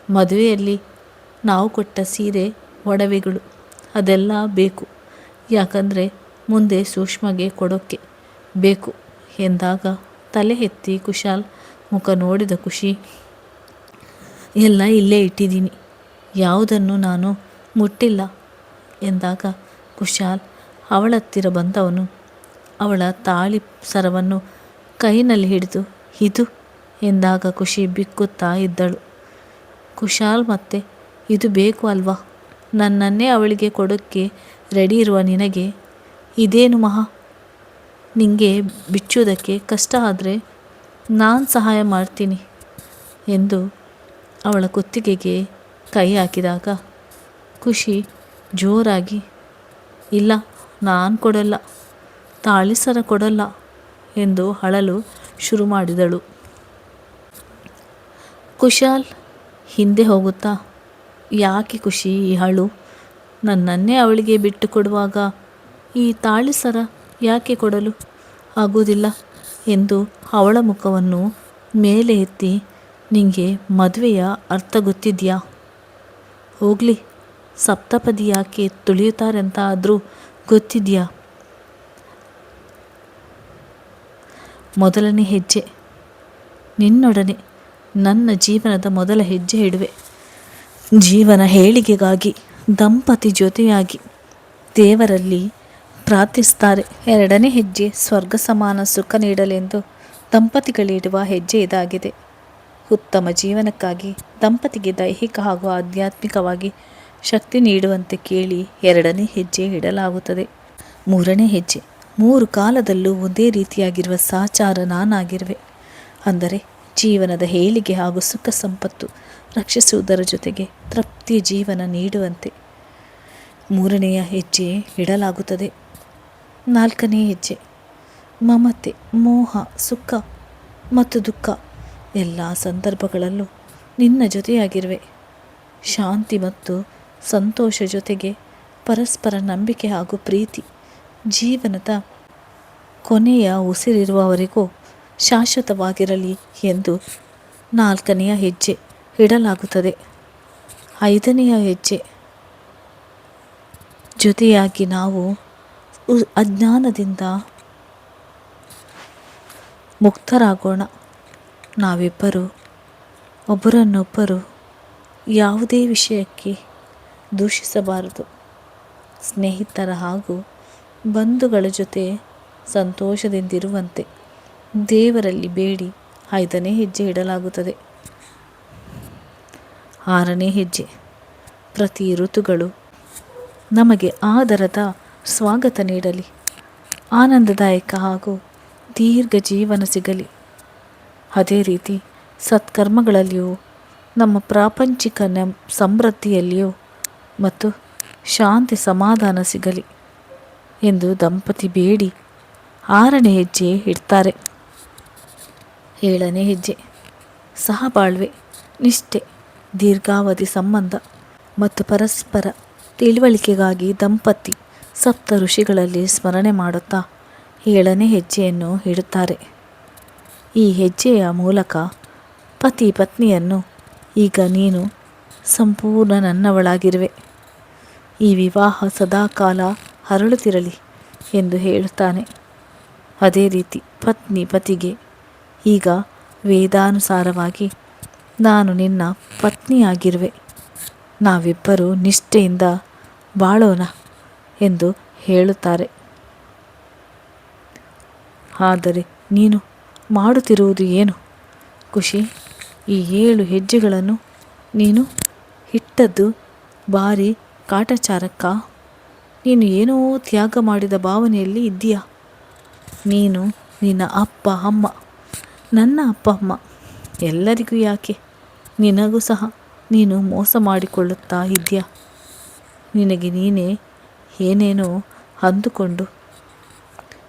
ಮದುವೆಯಲ್ಲಿ ನಾವು ಕೊಟ್ಟ ಸೀರೆ, ಒಡವೆಗಳು, ಅದೆಲ್ಲ ಬೇಕು. ಯಾಕಂದರೆ ಮುಂದೆ ಸೂಕ್ಷ್ಮಗೆ ಕೊಡೋಕ್ಕೆ ಬೇಕು ಎಂದಾಗ ತಲೆ ಎತ್ತಿ ಕುಶಾಲ್ ಮುಖ ನೋಡಿದ ಖುಷಿ, ಎಲ್ಲ ಇಲ್ಲೇ ಇಟ್ಟಿದ್ದೀನಿ. ಯಾವುದನ್ನು ನಾನು ಮುಟ್ಟಿಲ್ಲ ಎಂದಾಗ ಕುಶಾಲ್ ಅವಳತ್ತಿರ ಬಂದವನು. ಅವಳ ತಾಳಿ ಸರವನ್ನು ಕೈನಲ್ಲಿ ಹಿಡಿದು, ಇದು? ಎಂದಾಗ ಖುಷಿ ಬಿಕ್ಕುತ್ತಾ ಇದ್ದಳು. ಕುಶಾಲ್ ಮತ್ತೆ, ಇದು ಬೇಕು ಅಲ್ವಾ? ನನ್ನನ್ನೇ ಅವಳಿಗೆ ಕೊಡೋಕ್ಕೆ ರೆಡಿ ಇರುವ ನಿನಗೆ. ಇದೇನು ಮಹಾ? ನಿಂಗೆ ಬಿಚ್ಚುವುದಕ್ಕೆ ಕಷ್ಟ ಆದರೆ ನಾನು ಸಹಾಯ ಮಾಡ್ತೀನಿ ಎಂದು ಅವಳ ಕುತ್ತಿಗೆಗೆ ಕೈ ಹಾಕಿದಾಗ ಖುಷಿ ಜೋರಾಗಿ ಇಲ್ಲ, ನಾನು ಕೊಡಲ್ಲ. ತಾಳಿಸರ ಕೊಡಲ್ಲ ಎಂದು ಅಳಲು ಶುರು ಮಾಡಿದಳು. ಕುಶಾಲ್, ಹಿಂದೆ ಹೋಗುತ್ತಾ? ಯಾಕೆ ಖುಷಿ ಈ ಹಳು ನನ್ನನ್ನೇ ಅವಳಿಗೆ ಬಿಟ್ಟು ಕೊಡುವಾಗ ಈ ತಾಳಿ ಸರ ಯಾಕೆ ಕೊಡಲು ಆಗುವುದಿಲ್ಲ ಎಂದು ಅವಳ ಮುಖವನ್ನು ಮೇಲೆ ಎತ್ತಿ, ನಿಂಗೆ ಮದುವೆಯ ಅರ್ಥ ಗೊತ್ತಿದೆಯಾ? ಹೋಗಲಿ ಸಪ್ತಪದಿ ಯಾಕೆ ತುಳಿಯುತ್ತಾರೆ ಅಂತ ಆದರೂ ಗೊತ್ತಿದೆಯಾ? ಮೊದಲನೇ ಹೆಜ್ಜೆ. ನಿನ್ನೊಡನೆ ನನ್ನ ಜೀವನದ ಮೊದಲ ಹೆಜ್ಜೆ ಇಡುವೆ. ಜೀವನ ಹೇಳಿಗೆಗಾಗಿ, ದಂಪತಿ ಜೊತೆಯಾಗಿ ದೇವರಲ್ಲಿ ಪ್ರಾರ್ಥಿಸ್ತಾರೆ ಎರಡನೇ ಹೆಜ್ಜೆ, ಸ್ವರ್ಗ ಸಮಾನ ಸುಖ ನೀಡಲೆಂದು ದಂಪತಿಗಳಿಡುವ ಹೆಜ್ಜೆ ಇದಾಗಿದೆ. ಉತ್ತಮ ಜೀವನಕ್ಕಾಗಿ ದಂಪತಿಗೆ ದೈಹಿಕ ಹಾಗೂ ಆಧ್ಯಾತ್ಮಿಕವಾಗಿ ಶಕ್ತಿ ನೀಡುವಂತೆ ಕೇಳಿ ಎರಡನೇ ಹೆಜ್ಜೆ ಇಡಲಾಗುತ್ತದೆ. ಮೂರನೇ ಹೆಜ್ಜೆ, ಮೂರು ಕಾಲದಲ್ಲೂ ಒಂದೇ ರೀತಿಯಾಗಿರುವ ಸಾಚಾರ ನಾನಾಗಿರುವೆ. ಅಂದರೆ ಜೀವನದ ಹೇಳಿಗೆ ಹಾಗೂ ಸುಖ ಸಂಪತ್ತು ರಕ್ಷಿಸುವುದರ ಜೊತೆಗೆ ತೃಪ್ತಿಯ ಜೀವನ ನೀಡುವಂತೆ. ಮೂರನೆಯ ಹೆಜ್ಜೆ ಇಡಲಾಗುತ್ತದೆ. ನಾಲ್ಕನೇ ಹೆಜ್ಜೆ, ಮಮತೆ, ಮೋಹ, ಸುಖ ಮತ್ತು ದುಃಖ ಎಲ್ಲ ಸಂದರ್ಭಗಳಲ್ಲೂ ನಿನ್ನ ಜೊತೆಯಾಗಿರುವೆ. ಶಾಂತಿ ಮತ್ತು ಸಂತೋಷ ಜೊತೆಗೆ ಪರಸ್ಪರ ನಂಬಿಕೆ ಹಾಗೂ ಪ್ರೀತಿ ಜೀವನದ ಕೊನೆಯ ಉಸಿರಿರುವವರೆಗೂ ಶಾಶ್ವತವಾಗಿರಲಿ ಎಂದು ನಾಲ್ಕನೆಯ ಹೆಜ್ಜೆ ಇಡಲಾಗುತ್ತದೆ. ಐದನೆಯ ಹೆಜ್ಜೆ. ಜೊತೆಯಾಗಿ ನಾವು ಅಜ್ಞಾನದಿಂದ ಮುಕ್ತರಾಗೋಣ. ನಾವಿಬ್ಬರು, ಒಬ್ಬರನ್ನೊಬ್ಬರು ಯಾವುದೇ ವಿಷಯಕ್ಕೆ ದೂಷಿಸಬಾರದು. ಸ್ನೇಹಿತರ ಹಾಗೂ ಬಂಧುಗಳ ಜೊತೆ ಸಂತೋಷದಿಂದಿರುವಂತೆ ದೇವರಲ್ಲಿ ಬೇಡಿ ಐದನೇ ಹೆಜ್ಜೆ ಇಡಲಾಗುತ್ತದೆ. ಆರನೇ ಹೆಜ್ಜೆ. ಪ್ರತಿ ಋತುಗಳು ನಮಗೆ ಆದರದ ಸ್ವಾಗತ ನೀಡಲಿ. ಆನಂದದಾಯಕ ಹಾಗೂ ದೀರ್ಘ ಜೀವನ ಸಿಗಲಿ. ಅದೇ ರೀತಿ ಸತ್ಕರ್ಮಗಳಲ್ಲಿಯೂ, ನಮ್ಮ ಪ್ರಾಪಂಚಿಕ ನಮ್ ಸಮೃದ್ಧಿಯಲ್ಲಿಯೂ ಮತ್ತು ಶಾಂತಿ ಸಮಾಧಾನ ಸಿಗಲಿ ಎಂದು ದಂಪತಿ ಬೇಡಿ ಆರನೇ ಹೆಜ್ಜೆ ಇಡ್ತಾರೆ. ಏಳನೇ ಹೆಜ್ಜೆ. ಸಹಬಾಳ್ವೆ, ನಿಷ್ಠೆ, ದೀರ್ಘಾವಧಿ ಸಂಬಂಧ ಮತ್ತು ಪರಸ್ಪರ ತಿಳುವಳಿಕೆಗಾಗಿ ದಂಪತಿ ಸಪ್ತ ಋಷಿಗಳಲ್ಲಿ ಸ್ಮರಣೆ ಮಾಡುತ್ತಾ ಏಳನೇ ಹೆಜ್ಜೆಯನ್ನು ಇಡುತ್ತಾರೆ. ಈ ಹೆಜ್ಜೆಯ ಮೂಲಕ ಪತಿ ಪತ್ನಿಯನ್ನು ಈಗ ನೀನು ಸಂಪೂರ್ಣ ನನ್ನವಳಾಗಿರುವೆ. ಈ ವಿವಾಹ ಸದಾಕಾಲ ಹರಳುತ್ತಿರಲಿ ಎಂದು ಹೇಳುತ್ತಾನೆ. ಅದೇ ರೀತಿ ಪತ್ನಿ ಪತಿಗೆ ಈಗ ವೇದಾನುಸಾರವಾಗಿ ನಾನು ನಿನ್ನ ಪತ್ನಿಯಾಗಿರುವೆ. ನಾವಿಬ್ಬರೂ ನಿಷ್ಠೆಯಿಂದ ಬಾಳೋಣ ಎಂದು ಹೇಳುತ್ತಾರೆ. ಆದರೆ ನೀನು ಮಾಡುತ್ತಿರುವುದು ಏನು? ಖುಷಿ, ಈ ಏಳು ಹೆಜ್ಜೆಗಳನ್ನು ನೀನು ಇಟ್ಟದ್ದು ಬಾರಿ ಕಾಟಾಚಾರಕ್ಕ? ನೀನು ಏನೋ ತ್ಯಾಗ ಮಾಡಿದ ಭಾವನೆಯಲ್ಲಿ ಇದ್ದೀಯ? ನೀನು ನಿನ್ನ ಅಪ್ಪ, ಅಮ್ಮ, ನನ್ನ ಅಪ್ಪ, ಅಮ್ಮ, ಎಲ್ಲರಿಗೂ ಯಾಕೆ? ನಿನಗೂ ಸಹ ನೀನು ಮೋಸ ಮಾಡಿಕೊಳ್ಳುತ್ತಾ ಇದೆಯಾ ನಿನಗೆ ನೀನೇ ಏನೇನೋ ಅಂದುಕೊಂಡು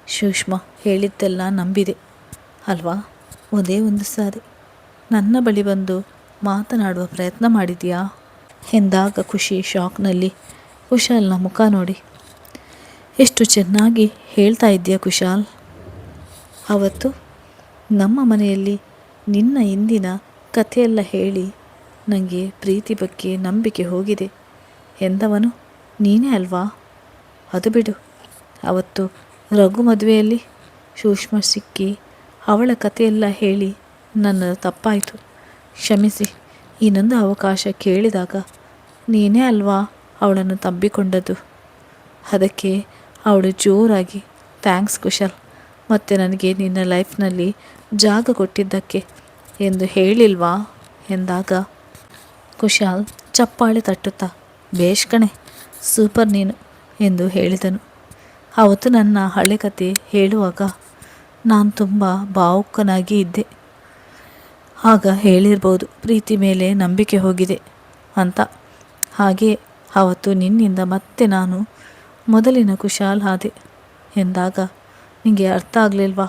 ಸೂಕ್ಷ್ಮ ಹೇಳಿದ್ದೆಲ್ಲ ನಂಬಿದೆ, ಅಲ್ವಾ? ಒಂದೇ ಒಂದು ಸಾರಿ ನನ್ನ ಬಳಿ ಬಂದು ಮಾತನಾಡುವ ಪ್ರಯತ್ನ ಮಾಡಿದೆಯಾ ಎಂದಾಗ ಖುಷಿ ಶಾಕ್ನಲ್ಲಿ ಕುಶಾಲ್ನ ಮುಖ ನೋಡಿ. ಎಷ್ಟು ಚೆನ್ನಾಗಿ ಹೇಳ್ತಾ ಇದ್ದೀಯ ಕುಶಾಲ್. ಅವತ್ತು ನಮ್ಮ ಮನೆಯಲ್ಲಿ ನಿನ್ನ ಇಂದಿನ ಕಥೆಯೆಲ್ಲ ಹೇಳಿ ನನಗೆ ಪ್ರೀತಿ ಬಗ್ಗೆ ನಂಬಿಕೆ ಹೋಗಿದೆ. ಎಂದವನು ನೀನೇ ಅಲ್ವಾ? ಅದು ಬಿಡು. ಅವತ್ತು ರಘು ಮದುವೆಯಲ್ಲಿ ಸೂಕ್ಷ್ಮ ಸಿಕ್ಕಿ ಅವಳ ಕಥೆಯೆಲ್ಲ ಹೇಳಿ ನನ್ನ ತಪ್ಪಾಯಿತು. ಕ್ಷಮಿಸಿ. ಇನ್ನೊಂದು ಅವಕಾಶ ಕೇಳಿದಾಗ ನೀನೇ ಅಲ್ವಾ ಅವಳನ್ನು ತಬ್ಬಿಕೊಂಡದ್ದು? ಅದಕ್ಕೆ ಅವಳು ಜೋರಾಗಿ, ಥ್ಯಾಂಕ್ಸ್ ಕುಶಲ್, ಮತ್ತು ನನಗೆ ನಿನ್ನ ಲೈಫ್ನಲ್ಲಿ ಜಾಗ ಕೊಟ್ಟಿದ್ದಕ್ಕೆ ಎಂದು ಹೇಳಿಲ್ವಾ? ಎಂದಾಗ, ಕುಶಾಲ್, ಚಪ್ಪಾಳೆ ತಟ್ಟುತ್ತಾ, ಬೇಷ್ ಕಣೆ, ಸೂಪರ್ ನೀನು ಎಂದು ಹೇಳಿದನು. ಅವತ್ತು ನನ್ನ ಹಳೆ ಕತೆ ಹೇಳುವಾಗ ನಾನು ತುಂಬ ಭಾವುಕನಾಗಿ ಇದ್ದೆ. ಆಗ ಹೇಳಿರ್ಬೋದು, ಪ್ರೀತಿ ಮೇಲೆ ನಂಬಿಕೆ ಹೋಗಿದೆ ಅಂತ. ಹಾಗೆ, ಅವತ್ತು ನಿನ್ನಿಂದ ಮತ್ತೆ ನಾನು ಮೊದಲಿನ ಕುಶಾಲ್ ಆದೆ ಎಂದಾಗ ನಿಮಗೆ ಅರ್ಥ ಆಗಲಿಲ್ವಾ?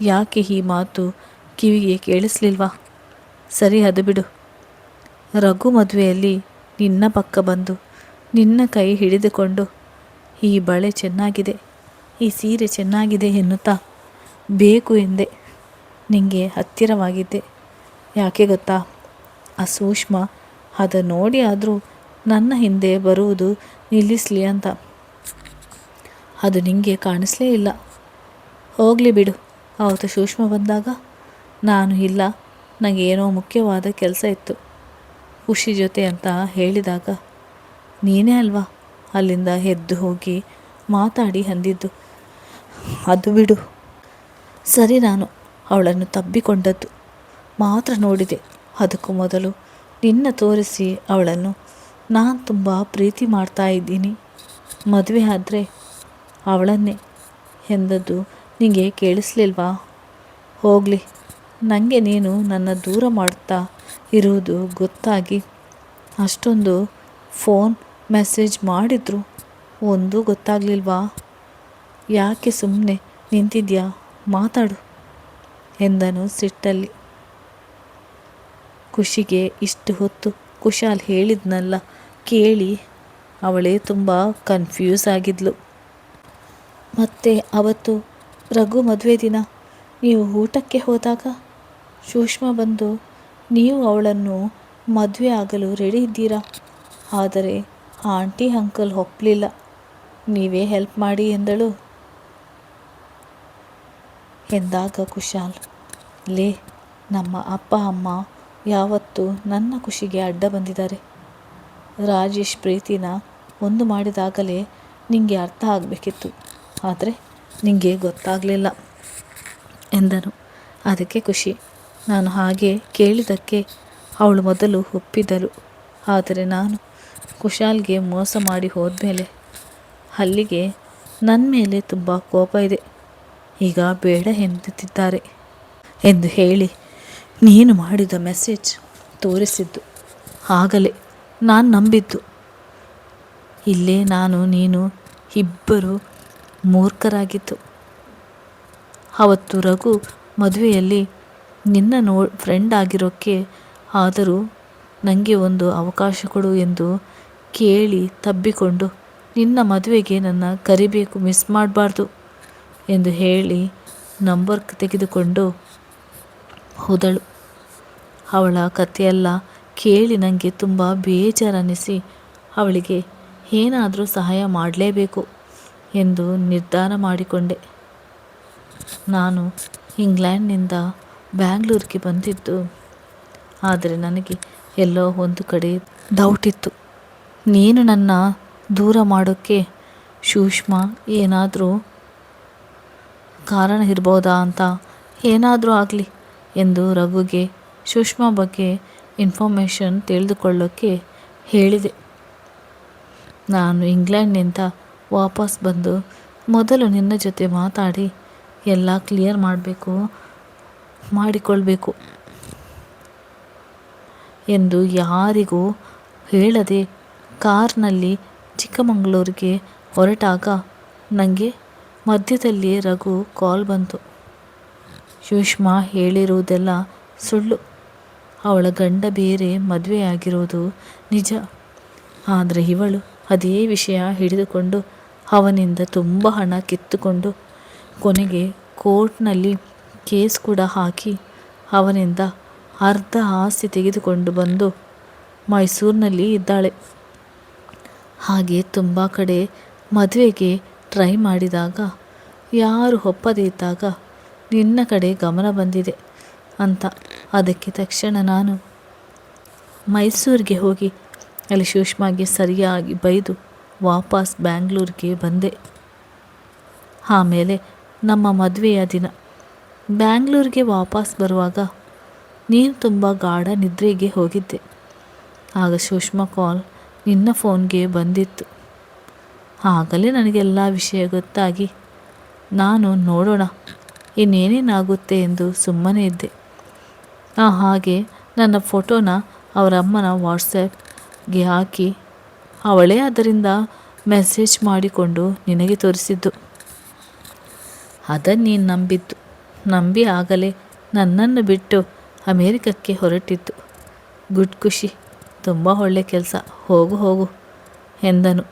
ಯಾಕೆ ಈ ಮಾತು ಕಿವಿಗೆ ಕೇಳಿಸ್ಲಿಲ್ವಾ? ಸರಿ, ಅದು ಬಿಡು. ರಘು ಮದುವೆಯಲ್ಲಿ ನಿನ್ನ ಪಕ್ಕ ಬಂದು, ನಿನ್ನ ಕೈ ಹಿಡಿದುಕೊಂಡು, ಈ ಬಳೆ ಚೆನ್ನಾಗಿದೆ, ಈ ಸೀರೆ ಚೆನ್ನಾಗಿದೆ ಎನ್ನುತ್ತಾ, ಬೇಕು ಎಂದೆ. ನಿಮಗೆ ಹತ್ತಿರವಾಗಿದ್ದೆ. ಯಾಕೆ ಗೊತ್ತಾ? ಆ ಸೂಕ್ಷ್ಮ, ಅದು ನೋಡಿ ಆದರೂ ನನ್ನ ಹಿಂದೆ ಬರುವುದು ನಿಲ್ಲಿಸಲಿ ಅಂತ. ಅದು ನಿಮಗೆ ಕಾಣಿಸ್ಲೇ ಇಲ್ಲ. ಹೋಗಲಿ ಬಿಡು. ಆವತ್ತು ಸೂಕ್ಷ್ಮ ಬಂದಾಗ ನಾನು ಇಲ್ಲ. ನನಗೆ ಏನೋ ಮುಖ್ಯವಾದ ಕೆಲಸ ಇತ್ತು. ಖುಷಿ ಜೊತೆ ಅಂತ ಹೇಳಿದಾಗ, ನೀನೇ ಅಲ್ವಾ ಅಲ್ಲಿಂದ ಎದ್ದು ಹೋಗಿ ಮಾತಾಡಿ ಅಂದಿದ್ದು. ಅದು ಬಿಡು. ಸರಿ ನಾನು ಅವಳನ್ನು ತಬ್ಬಿಕೊಂಡದ್ದು. ಮಾತ್ರ ನೋಡಿದೆ. ಅದಕ್ಕೂ ಮೊದಲು ನಿನ್ನ ತೋರಿಸಿ ಅವಳನ್ನು. ನಾನು ತುಂಬ ಪ್ರೀತಿ ಮಾಡ್ತಾ ಇದ್ದೀನಿ. ಮದುವೆ ಆದರೆ ಅವಳನ್ನೇ ಎಂದದ್ದು ನಿಮಗೆ ಕೇಳಿಸ್ಲಿಲ್ವಾ? ಹೋಗಲಿ. ನನಗೆ ನೀನು ನನ್ನ ದೂರ ಮಾಡ್ತಾ ಇರುವುದು ಗೊತ್ತಾಗಿ ಅಷ್ಟೊಂದು ಫೋನ್ ಮೆಸೇಜ್ ಮಾಡಿದ್ರು. ಒಂದೂ ಗೊತ್ತಾಗಲಿಲ್ವಾ? ಯಾಕೆ ಸುಮ್ಮನೆ ನಿಂತಿದ್ಯಾ? ಮಾತಾಡು ಎಂದನು ಸಿಟ್ಟಲ್ಲಿ. ಖುಷಿಗೆ ಇಷ್ಟು ಹೊತ್ತು ಕುಶಾಲ್ ಹೇಳಿದ್ನಲ್ಲ ಕೇಳಿ ಅವಳೇ ತುಂಬ ಕನ್ಫ್ಯೂಸ್ ಆಗಿದ್ಲು. ಮತ್ತೆ ಅವತ್ತು ರಘು ಮದುವೆ ದಿನ, ನೀವು ಊಟಕ್ಕೆ ಹೋದಾಗ ಸೂಕ್ಷ್ಮ ಬಂದು ನೀವು ಅವಳನ್ನು ಮದುವೆ ಆಗಲು ರೆಡಿ ಇದ್ದೀರಾ? ಆದರೆ ಆಂಟಿ ಅಂಕಲ್ ಒಪ್ಪಲಿಲ್ಲ ನೀವೇ ಹೆಲ್ಪ್ ಮಾಡಿ ಎಂದಳು. ಎಂದಾಗ ಕುಶಾಲ್, ಲೇ, ನಮ್ಮ ಅಪ್ಪ, ಅಮ್ಮ ಯಾವತ್ತೂ ನನ್ನ ಖುಷಿಗೆ ಅಡ್ಡ ಬಂದಿದ್ದಾರೆ. ರಾಜೇಶ್ ಪ್ರೀತಿನ ಒಂದು ಮಾಡಿದಾಗಲೇ ನಿಮಗೆ ಅರ್ಥ ಆಗಬೇಕಿತ್ತು. ಆದರೆ ನಿಮಗೆ ಗೊತ್ತಾಗಲಿಲ್ಲ ಎಂದನು. ಅದಕ್ಕೆ ಖುಷಿ. ನಾನು ಹಾಗೆ ಕೇಳಿದ್ದಕ್ಕೆ ಅವಳು ಮೊದಲು ಒಪ್ಪಿದಳು ಆದರೆ ನಾನು ಕುಶಾಲ್ಗೆ ಮೋಸ ಮಾಡಿ ಹೋದ್ಮೇಲೆ ಅಲ್ಲಿಗೆ ನನ್ನ ಮೇಲೆ ತುಂಬ ಕೋಪ ಇದೆ. ಈಗ ಬೇಡ ಎಂದುತ್ತಿದ್ದಾರೆ ಎಂದು ಹೇಳಿ ನೀನು ಮಾಡಿದ ಮೆಸೇಜ್ ತೋರಿಸಿದ್ದು. ಆಗಲೇ ನಾನು ನಂಬಿದ್ದು. ಇಲ್ಲೇ ನಾನು, ನೀನು, ಇಬ್ಬರು ಮೂರ್ಖರಾಗಿತ್ತು ಅವತ್ತು ರಘು ಮದುವೆಯಲ್ಲಿ ನಿನ್ನ ನೋ ಫ್ರೆಂಡ್ ಆಗಿರೋಕ್ಕೆ ಆದರೂ ನನಗೆ ಒಂದು ಅವಕಾಶ ಕೊಡು ಎಂದು ಕೇಳಿ ತಬ್ಬಿಕೊಂಡು ನಿನ್ನ ಮದುವೆಗೆ ನನ್ನ ಕರಿಬೇಕು ಮಿಸ್ ಮಾಡಬಾರ್ದು ಎಂದು ಹೇಳಿ ನಂಬರ್ ತೆಗೆದುಕೊಂಡು ಹೋದಳು. ಅವಳ ಕಥೆಯೆಲ್ಲ ಕೇಳಿ ನನಗೆ ತುಂಬ ಬೇಜಾರನಿಸಿ ಅವಳಿಗೆ ಏನಾದರೂ ಸಹಾಯ ಮಾಡಲೇಬೇಕು ಎಂದು ನಿರ್ಧಾರ ಮಾಡಿಕೊಂಡೆ. ನಾನು ಇಂಗ್ಲೆಂಡ್ನಿಂದ ಬ್ಯಾಂಗ್ಳೂರಿಗೆ ಬಂದಿದ್ದು, ಆದರೆ ನನಗೆ ಎಲ್ಲೋ ಒಂದು ಕಡೆ ಡೌಟ್ ಇತ್ತು. ನೀನು ನನ್ನ ದೂರ ಮಾಡೋಕ್ಕೆ ಸೂಕ್ಷ್ಮ ಏನಾದರೂ ಕಾರಣ ಇರ್ಬೋದಾ ಅಂತ ಏನಾದರೂ ಆಗಲಿ. ಎಂದು ರಘುಗೆ ಸುಷ್ಮಾ ಬಗ್ಗೆ ಇನ್ಫಾರ್ಮೇಷನ್ ತಿಳಿದುಕೊಳ್ಳೋಕ್ಕೆ ಹೇಳಿದೆ. ನಾನು ಇಂಗ್ಲೆಂಡ್ನಿಂದ ವಾಪಸ್ ಬಂದು ಮೊದಲು ನಿನ್ನ ಜೊತೆ ಮಾತಾಡಿ ಎಲ್ಲ ಕ್ಲಿಯರ್ ಮಾಡಬೇಕು, ಮಾಡಿಕೊಳ್ಬೇಕು ಎಂದು ಯಾರಿಗೂ ಹೇಳದೆ ಕಾರ್ನಲ್ಲಿ ಚಿಕ್ಕಮಗಳೂರಿಗೆ ಹೊರಟಾಗ ನನಗೆ ಮಧ್ಯದಲ್ಲಿ ರಘು ಕಾಲ್ ಬಂತು. ಸುಷ್ಮಾ ಹೇಳಿರುವುದೆಲ್ಲ ಸುಳ್ಳು. ಅವಳ ಗಂಡ ಬೇರೆ ಮದುವೆಯಾಗಿರೋದು ನಿಜ. ಆದರೆ ಇವಳು ಅದೇ ವಿಷಯ ಹಿಡಿದುಕೊಂಡು ಅವನಿಂದ ತುಂಬ ಹಣ ಕಿತ್ತುಕೊಂಡು ಕೊನೆಗೆ ಕೋರ್ಟ್ನಲ್ಲಿ ಕೇಸ್ ಕೂಡ ಹಾಕಿ ಅವನಿಂದ ಅರ್ಧ ಆಸ್ತಿ ತೆಗೆದುಕೊಂಡು ಬಂದು ಮೈಸೂರಿನಲ್ಲಿ ಇದ್ದಾಳೆ. ಹಾಗೆ ತುಂಬ ಕಡೆ ಮದುವೆಗೆ ಟ್ರೈ ಮಾಡಿದಾಗ, ಯಾರು ಒಪ್ಪದೇ ಇದ್ದಾಗ ನಿನ್ನ ಕಡೆ ಗಮನ ಬಂದಿದೆ ಅಂತ ಅದಕ್ಕೆ ತಕ್ಷಣ ನಾನು ಮೈಸೂರಿಗೆ ಹೋಗಿ ಅಲ್ಲಿ ಸುಷ್ಮಾಗೆ ಸರಿಯಾಗಿ ಬೈದು ವಾಪಸ್ ಬ್ಯಾಂಗ್ಳೂರಿಗೆ ಬಂದೆ. ಆಮೇಲೆ ನಮ್ಮ ಮದುವೆಯ ದಿನ. ಬ್ಯಾಂಗ್ಳೂರಿಗೆ ವಾಪಸ್ ಬರುವಾಗ ನೀನು ತುಂಬ ಗಾಢ ನಿದ್ರೆಗೆ ಹೋಗಿದ್ದೆ. ಆಗ ಸುಷ್ಮಾ ಕಾಲ್ ನಿನ್ನ ಫೋನ್ಗೆ ಬಂದಿತ್ತು. ಆಗಲೇ ನನಗೆಲ್ಲ ವಿಷಯ ಗೊತ್ತಾಗಿ ನಾನು ನೋಡೋಣ ಇನ್ನೇನೇನಾಗುತ್ತೆ ಎಂದು ಸುಮ್ಮನೆ ಇದ್ದೆ. ಆ ಹಾಗೆ ನನ್ನ ಫೋಟೋನ ಅವರಮ್ಮನ ವಾಟ್ಸಪ್ಗೆ ಹಾಕಿ ಅವಳೇ ಅದರಿಂದ ಮೆಸೇಜ್ ಮಾಡಿಕೊಂಡು ನಿನಗೆ ತೋರಿಸಿದ್ದು. ಅದನ್ನು ನೀನು ನಂಬಿದ್ದು. ನಂಬಿ ಆಗಲೇ ನನ್ನನ್ನು ಬಿಟ್ಟು ಅಮೇರಿಕಕ್ಕೆ ಹೊರಟಿದ್ದು. ಗುಡ್ ಖುಷಿ. ತುಂಬ ಒಳ್ಳೆ ಕೆಲಸ. ಹೋಗು ಹೋಗು ಎಂದನು.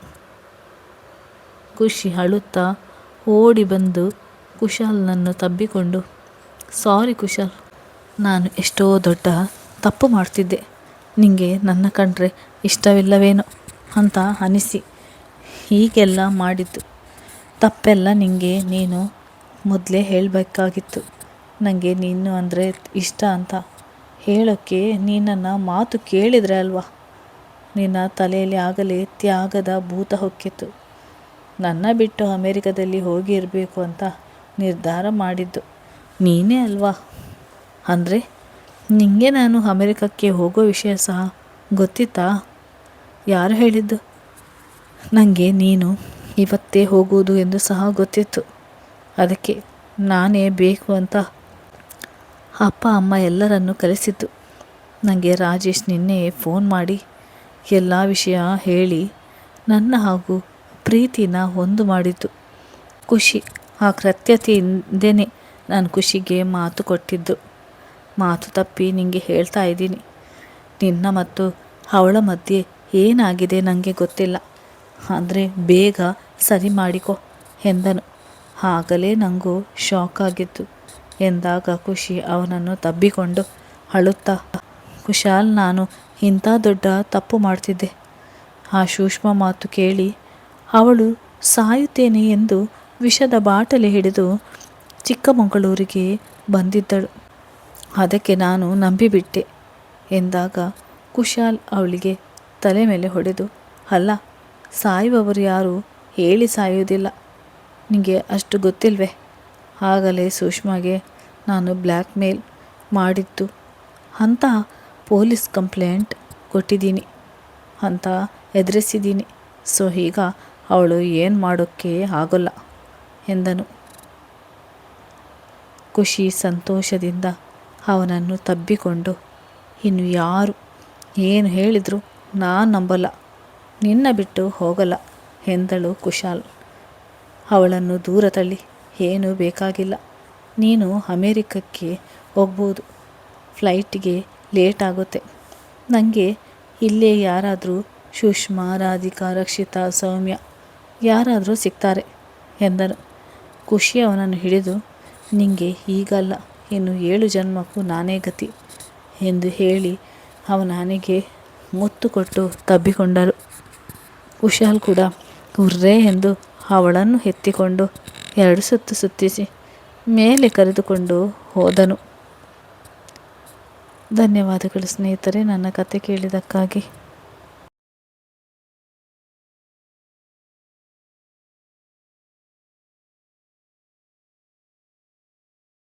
ಖುಷಿ ಅಳುತ್ತಾ ಓಡಿ ಬಂದು ಕುಶಾಲ್ನನ್ನು ತಬ್ಬಿಕೊಂಡು, ಸಾರಿ ಕುಶಾಲ್, ನಾನು ಎಷ್ಟೋ ದೊಡ್ಡ ತಪ್ಪು ಮಾಡ್ತಿದ್ದೆ. ನಿಂಗೆ ನನ್ನ ಕಂಡ್ರೆ ಇಷ್ಟವಿಲ್ಲವೇನೋ ಅಂತ ಅನಿಸಿ. ಹೀಗೆಲ್ಲ ಮಾಡಿದ್ದು. ತಪ್ಪೆಲ್ಲ ನಿಂಗೆ ನೀನು ಮೊದಲೇ ಹೇಳಬೇಕಾಗಿತ್ತು. ನನಗೆ ನೀನು ಅಂದರೆ ಇಷ್ಟ ಅಂತ ಹೇಳೋಕ್ಕೆ ನೀನನ್ನು ಮಾತು ಕೇಳಿದರೆ ಅಲ್ವಾ? ನಿನ್ನ ತಲೆಯಲ್ಲಿ ಆಗಲೇ ತ್ಯಾಗದ ಭೂತ ಹೊಕ್ಕಿತ್ತು. ನನ್ನ ಬಿಟ್ಟು ಅಮೇರಿಕದಲ್ಲಿ ಹೋಗಿ ಇರಬೇಕು ಅಂತ ನಿರ್ಧಾರ ಮಾಡಿದ್ದು. ನೀನೇ ಅಲ್ವಾ? ಅಂದರೆ ನಿಂಗೆ ನಾನು ಅಮೆರಿಕಕ್ಕೆ ಹೋಗೋ ವಿಷಯ ಸಹ ಗೊತ್ತಿತ್ತಾ? ಯಾರು ಹೇಳಿದ್ದು? ನನಗೆ ನೀನು ಇವತ್ತೇ ಹೋಗುವುದು ಎಂದು ಸಹ ಗೊತ್ತಿತ್ತು. ಅದಕ್ಕೆ ನಾನೇ ಬೇಕು ಅಂತ ಅಪ್ಪ, ಅಮ್ಮ ಎಲ್ಲರನ್ನೂ ಕರೆಸಿದ್ದು. ನನಗೆ ರಾಜೇಶ್ ನಿನ್ನೆ ಫೋನ್ ಮಾಡಿ ಎಲ್ಲ ವಿಷಯ ಹೇಳಿ ನನ್ನ ಹಾಗೂ ಪ್ರೀತಿನ ಒಂದು ಮಾಡಿದ್ದು. ಖುಷಿ. ಆ ಕೃತ್ಯತೆಯಿಂದೇ ನಾನು ಖುಷಿಗೆ ಮಾತು ಕೊಟ್ಟಿದ್ದು. ಮಾತು ತಪ್ಪಿ ನಿಮಗೆ ಹೇಳ್ತಾ ಇದ್ದೀನಿ. ನಿನ್ನ ಮತ್ತು ಅವಳ ಮಧ್ಯೆ ಏನಾಗಿದೆ ನನಗೆ ಗೊತ್ತಿಲ್ಲ. ಆದರೆ ಬೇಗ ಸರಿ ಮಾಡಿಕೊ ಎಂದನು. ಆಗಲೇ ನನಗೂ ಶಾಕ್ ಆಗಿತ್ತು. ಎಂದಾಗ ಖುಷಿ ಅವನನ್ನು ತಬ್ಬಿಕೊಂಡು ಅಳುತ್ತಾ, ಕುಶಾಲ್, ನಾನು ಇಂಥ ದೊಡ್ಡ ತಪ್ಪು ಮಾಡ್ತಿದ್ದೆ. ಆ ಸೂಕ್ಷ್ಮ ಮಾತು ಕೇಳಿ ಅವಳು ಸಾಯುತ್ತೇನೆ ಎಂದು ವಿಷದ ಬಾಟಲಿ ಹಿಡಿದು ಚಿಕ್ಕಮಗಳೂರಿಗೆ ಬಂದಿದ್ದಳು. ಅದಕ್ಕೆ ನಾನು ನಂಬಿಬಿಟ್ಟೆ ಎಂದಾಗ ಕುಶಾಲ್ ಅವಳಿಗೆ ತಲೆ ಮೇಲೆ ಹೊಡೆದು, ಅಲ್ಲ, ಸಾಯುವವರು ಯಾರು ಹೇಳಿ ಸಾಯುವುದಿಲ್ಲ. ನಿಮಗೆ ಅಷ್ಟು ಗೊತ್ತಿಲ್ವೇ? ಆಗಲೇ ಸುಷ್ಮಾಗೆ ನಾನು ಬ್ಲ್ಯಾಕ್ ಮೇಲ್ ಮಾಡಿದ್ದು. ಅಂತ ಪೊಲೀಸ್ ಕಂಪ್ಲೇಂಟ್ ಕೊಟ್ಟಿದ್ದೀನಿ. ಅಂತ ಎದುರಿಸಿದ್ದೀನಿ ಸೊ, ಈಗ ಅವಳು ಏನು ಮಾಡೋಕ್ಕೆ ಆಗೋಲ್ಲ. ಎಂದನು. ಖುಷಿ ಸಂತೋಷದಿಂದ ಅವನನ್ನು ತಬ್ಬಿಕೊಂಡು, ಇನ್ನು ಯಾರು? ಏನು ಹೇಳಿದರೂ ನಾನು ನಂಬಲ್ಲ. ನಿನ್ನ ಬಿಟ್ಟು ಹೋಗಲ್ಲ, ಎಂದಳು ಕುಶಾಲ್. ಅವಳನ್ನು ದೂರ ತಳ್ಳಿ, ಏನೂ ಬೇಕಾಗಿಲ್ಲ. ನೀನು ಅಮೇರಿಕಕ್ಕೆ ಹೋಗ್ಬೋದು. ಫ್ಲೈಟ್ಗೆ ಲೇಟ್ ಆಗುತ್ತೆ. ನನಗೆ ಇಲ್ಲೇ ಯಾರಾದರೂ ಸುಷ್ಮಾ, ರಾಧಿಕಾ, ರಕ್ಷಿತಾ, ಸೌಮ್ಯ ಯಾರಾದರೂ ಸಿಗ್ತಾರೆ, ಎಂದನು. ಖುಷಿ ಅವನನ್ನು ಹಿಡಿದು, ನಿಂಗೆ ಈಗಲ್ಲ ಇನ್ನು ಏಳು ಜನ್ಮಕ್ಕೂ ನಾನೇ ಗತಿ ಎಂದು ಹೇಳಿ ಅವನ ಹಣೆಗೆ ಮುತ್ತು ಕೊಟ್ಟು ತಬ್ಬಿಕೊಂಡರು. ಕುಶಾಲ್ ಕೂಡ, ಹುರ್ರೇ ಎಂದು ಅವಳನ್ನು ಎತ್ತಿಕೊಂಡು ಎರಡು ಸುತ್ತು ಸುತ್ತಿಸಿ ಮೇಲೆ ಕರೆದುಕೊಂಡು ಹೋದನು. ಧನ್ಯವಾದಗಳು ಸ್ನೇಹಿತರೆ, ನನ್ನ ಕತೆ ಕೇಳಿದ್ದಕ್ಕಾಗಿ.